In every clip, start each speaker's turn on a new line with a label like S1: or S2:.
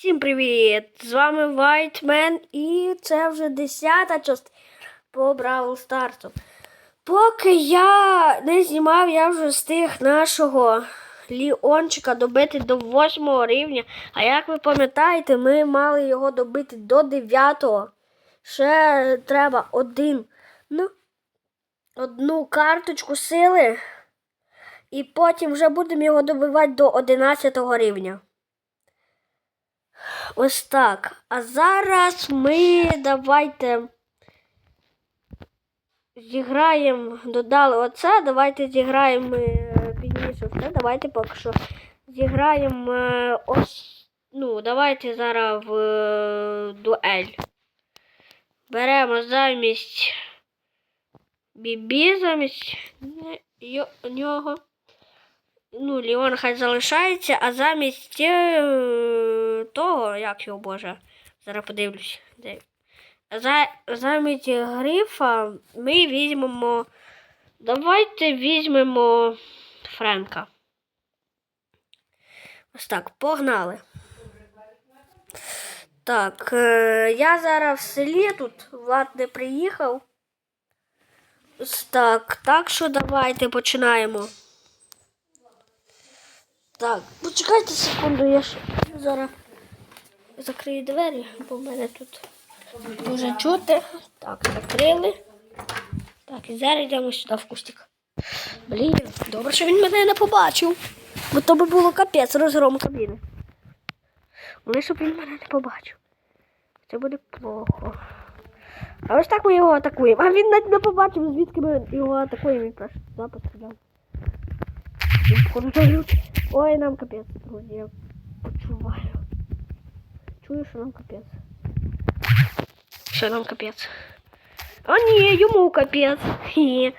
S1: Всім привіт! З вами Вайтмен і це вже 10 частина по Бравл Старсу. Поки я не знімав, я вже встиг нашого Ліончика добити до 8 рівня. А як ви пам'ятаєте, ми мали його добити до 9. Ще треба один, ну, одну карточку сили. І потім вже будемо його добивати до 11 рівня. Ось так. А зараз ми давайте зіграємо, додали оце, давайте зіграємо е, пізніше все. Давайте поки що зіграємо е, ось. Ну, давайте зараз в е, дуель. Беремо замість Бібі, замість нього. Ну, Ліон хай залишається, а замість того, як його боже, зараз подивлюсь. Де. За, замість грифа ми візьмемо. Давайте візьмемо Френка. Ось так, погнали. Так, е, я зараз в селі тут, Влад не приїхав. Ось так, так що давайте починаємо. Так, почекайте секунду, я ж зараз закрию двері, бо в мене тут дуже чути. Так, закрили. Так, і зараз йдемо сюди в кустик. Блін, добре, що він мене не побачив. Бо то би було капець розгром кабіни. Головне, щоб він мене не побачив. Це буде плохо. А ось так ми його атакуємо. А він навіть не побачив, звідки ми його атакуємо. Він. Він, походу, залють. Ой, нам капець, друзі, я почуваю. Чую, що нам капець. Що нам капець? А ні, йому капець. Хі.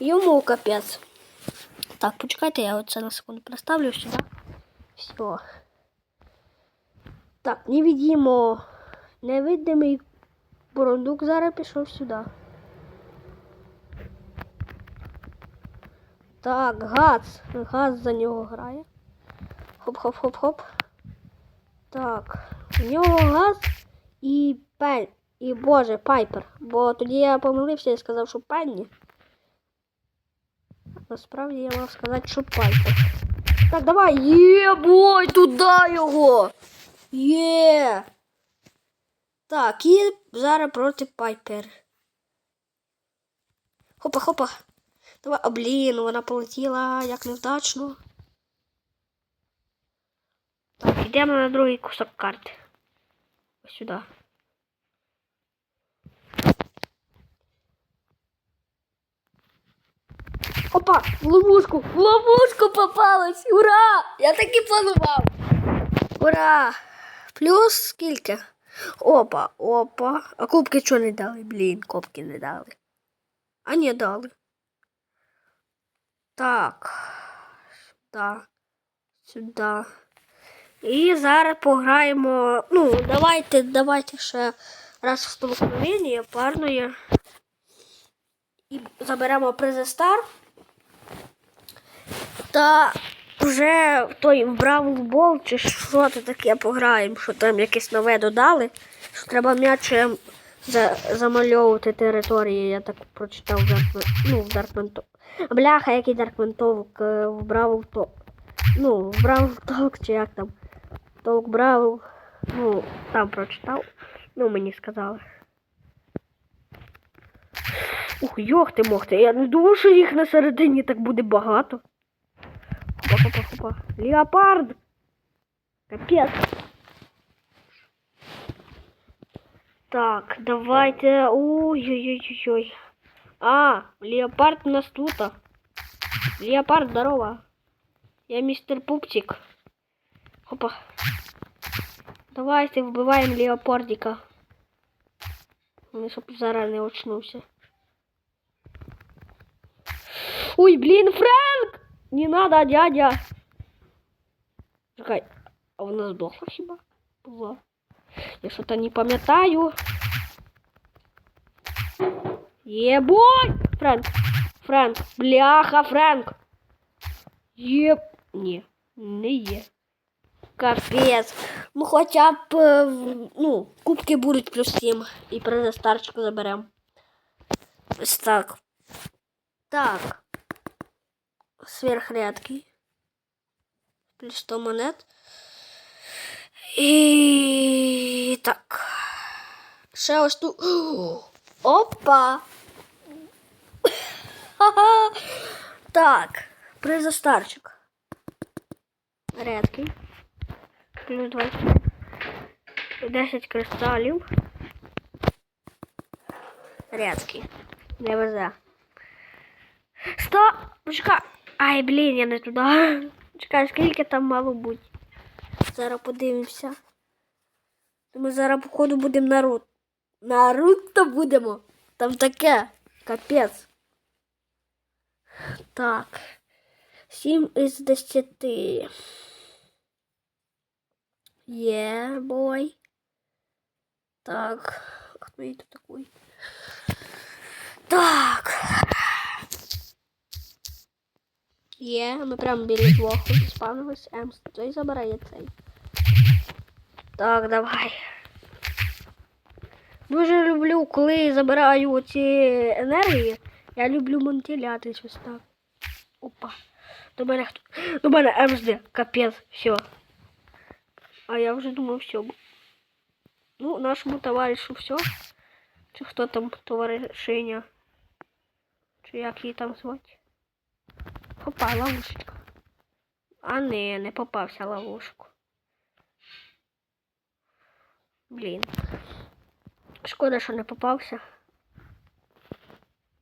S1: Йому капець. Так, почекайте, я оце на секунду проставлю сюди. Все. Так, невидимо. Невидимий бурундук зараз пішов сюди. Так, газ. Газ за нього грає. Хоп-хоп-хоп-хоп. Так. У нього газ і пен. І боже, пайпер. Бо тоді я помилився і сказав, що пенні. Насправді я мав сказати, що пайпер. Так, давай. Є, бой, туди його. Є. Так, і зараз проти пайпер. Хопа-хопа. Давай, а блін, вона полетіла як невдачно. Так, йдемо на другий кусок карти. Ось сюди. Опа! В ловушку! В ловушку попалась! Ура! Я так і планував! Ура! Плюс скільки? Опа, опа. А кубки чого не дали? Блін, кубки не дали. А ні, дали. Так. Сюди. Сюди. І зараз пограємо. Ну, давайте, давайте ще раз в столкновення парної. І заберемо призи Стар. Та вже в той в Бравл Бол чи що це таке пограємо, що там якесь нове додали. Що треба м'ячем за, замальовувати території, я так прочитав Даркмен, ну, в Даркментов. Бляха, який Даркментовк е, в Бравл Толк. Ну, в Бравл Толк чи як там. Толк Бравл. Ну, там прочитав. Ну, мені сказали. Ух, йох ти мох ти. Я не думав, що їх на середині так буде багато. Хопа, хопа, хопа. Леопард! Капець. Так, давайте. Ой-ой-ой-ой. А, леопард у нас тут. Леопард, здорово. Я мистер Пупчик. Хопа. Давайте вбиваємо леопардика. Ну, щоб зараз не очнувся. Ой, блін, Фрэнк! Не надо, дядя. Чекай, а вона здохла хіба? Була. Я що-то не пам'ятаю. Єбой! Фрэнк, Фрэнк, бляха, Фрэнк. Єб... Ні, не є. Капець. Ну, хоча б е, ну, кубки будуть плюс 7 і призи заберемо. Ось так. Так. Сверхрядкий. Плюс 100 монет. І так. Ще ось тут. Опа! Ха-ха. Так, приза старчик. Плюс 20. 10 кристалів. Редкий. Не везе. Сто! Почекай. Ай, блін, я не туди. Чекай, скільки там мало бути. Зараз подивимося. Ми зараз, походу, будемо народ. Наруто будемо. Там таке. Капець. Так. 7 із 10. Є, бой. Так. Хто я тут такий? Так. Є, ми прямо біля двох спавнились. Емс, той забирає цей. Так, давай. Дуже люблю, коли забираю ці енергії. Я люблю монтіляти щось так. Опа. До мене хто. До мене МСД. Капець, все. А я вже думав, все. Ну, нашому товаришу все. Чи хто там товаришиня? Чи як її там звати? Опа, ловушечка. А не, не попався ловушку. Блін. Шкода, що не попався.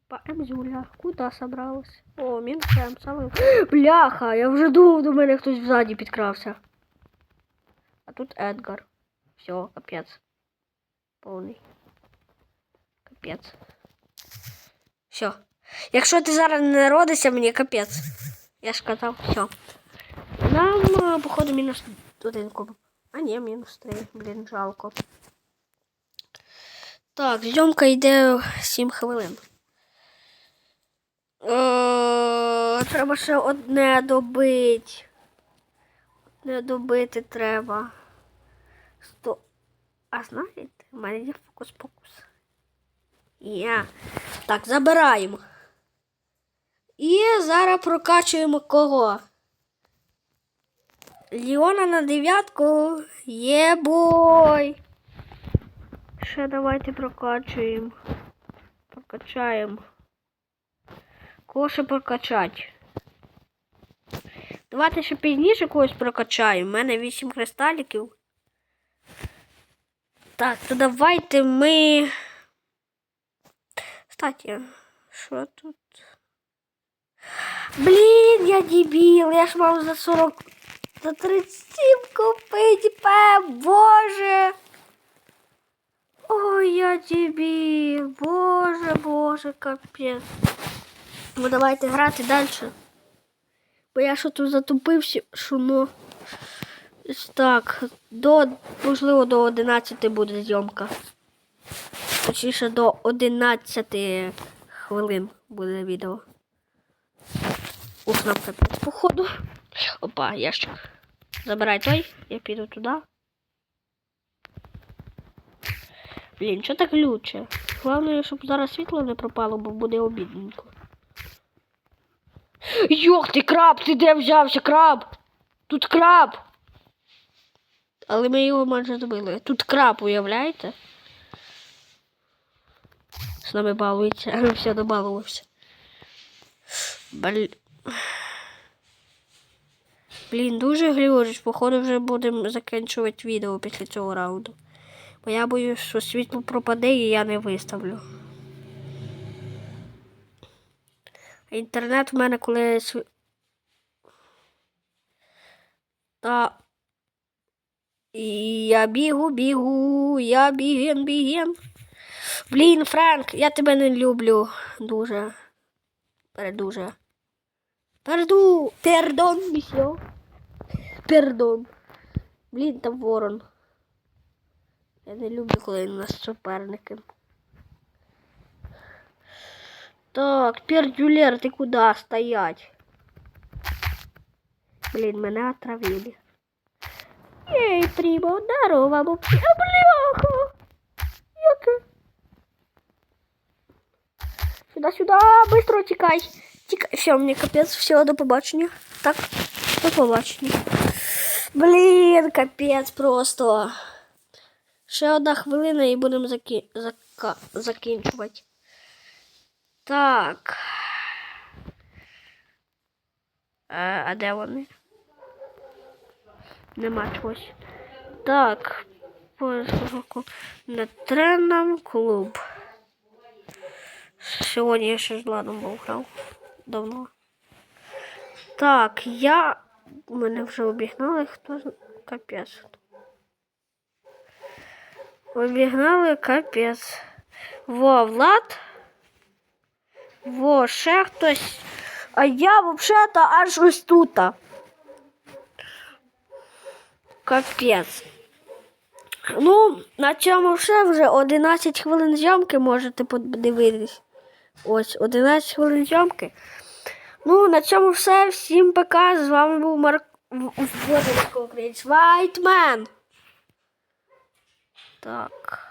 S1: Па Емзюля, куда собралась? О, Мінсем, саме. Бляха, я вже думав, до мене хтось ззаді підкрався. Тут Едгар. Все, капець. Повний. Капець. Все. Якщо ти зараз не народишся, мені капець. Я ж казав, все. Нам, походу, мінус один куб. А ні, мінус три. Блін, жалко. Так, зйомка йде 7 хвилин. Е, треба ще одне добити. Одне добити треба. Сто. А знаєте, в мене є фокус-покус. Є. Так, забираємо. І зараз прокачуємо кого? Ліона на дев'ятку. Є бой. Ще давайте прокачуємо. Прокачаємо. Кого ще прокачати? Давайте ще пізніше когось прокачаємо. У мене 8 кристаліків. Так, то давайте ми. Кстати, що тут? Блін, я дебіл, я ж мав за 40. За 37 купити, пе, боже. Ой, я дебіл, боже, боже, капець. Ну давайте грати далі. Бо я що тут затупився, ось Так, до, можливо, до 11 буде зйомка. Точніше, до 11 хвилин буде відео. Ух, нам капець, походу. Опа, ящик. Забирай той, я піду туди. Блін, що так глюче? Головне, щоб зараз світло не пропало, бо буде обідненько. Йох ти краб, ти де взявся, краб? Тут краб. Але ми його майже добили. Тут краб, уявляєте? З нами балується, а все добалувався. Блін. Блін, дуже глючить. Походу вже будемо закінчувати відео після цього раунду. Бо я боюсь, що світло пропаде і я не виставлю. Інтернет в мене коли. Та. Я бігу, бігу, я біген, біген. Блін, Френк, я тебе не люблю дуже. Передуже. Перду. Пердон, місьо. Пердон. Блін, там ворон. Я не люблю, коли у нас суперники. Так, пердюлер, ти куди стоять? Блін, мене отравили. Ей, прімо, здорово, бабки. А, бляха! Яке? Сюда, сюда, быстро тікай. Тікай. Все, мені капець, все, до побачення. Так, до побачення. Блін, капець просто. Ще одна хвилина і будемо заки... зака... закінчувати. Так. Е, а де вони? Нема чогось. Так. На тренам клуб. Сьогодні я ще з Владом був грав. Давно. Так, я. Мене вже обігнали, хто капець. Обігнали капець. Во, Влад. Во, ще хтось. А я взагалі-то аж ось тут. Капець. Ну, на цьому все вже 11 хвилин зйомки можете подивитись. Ось 11 хвилин зйомки. Ну, на цьому все. Всім пока. З вами був Марк Вайтмен. Так.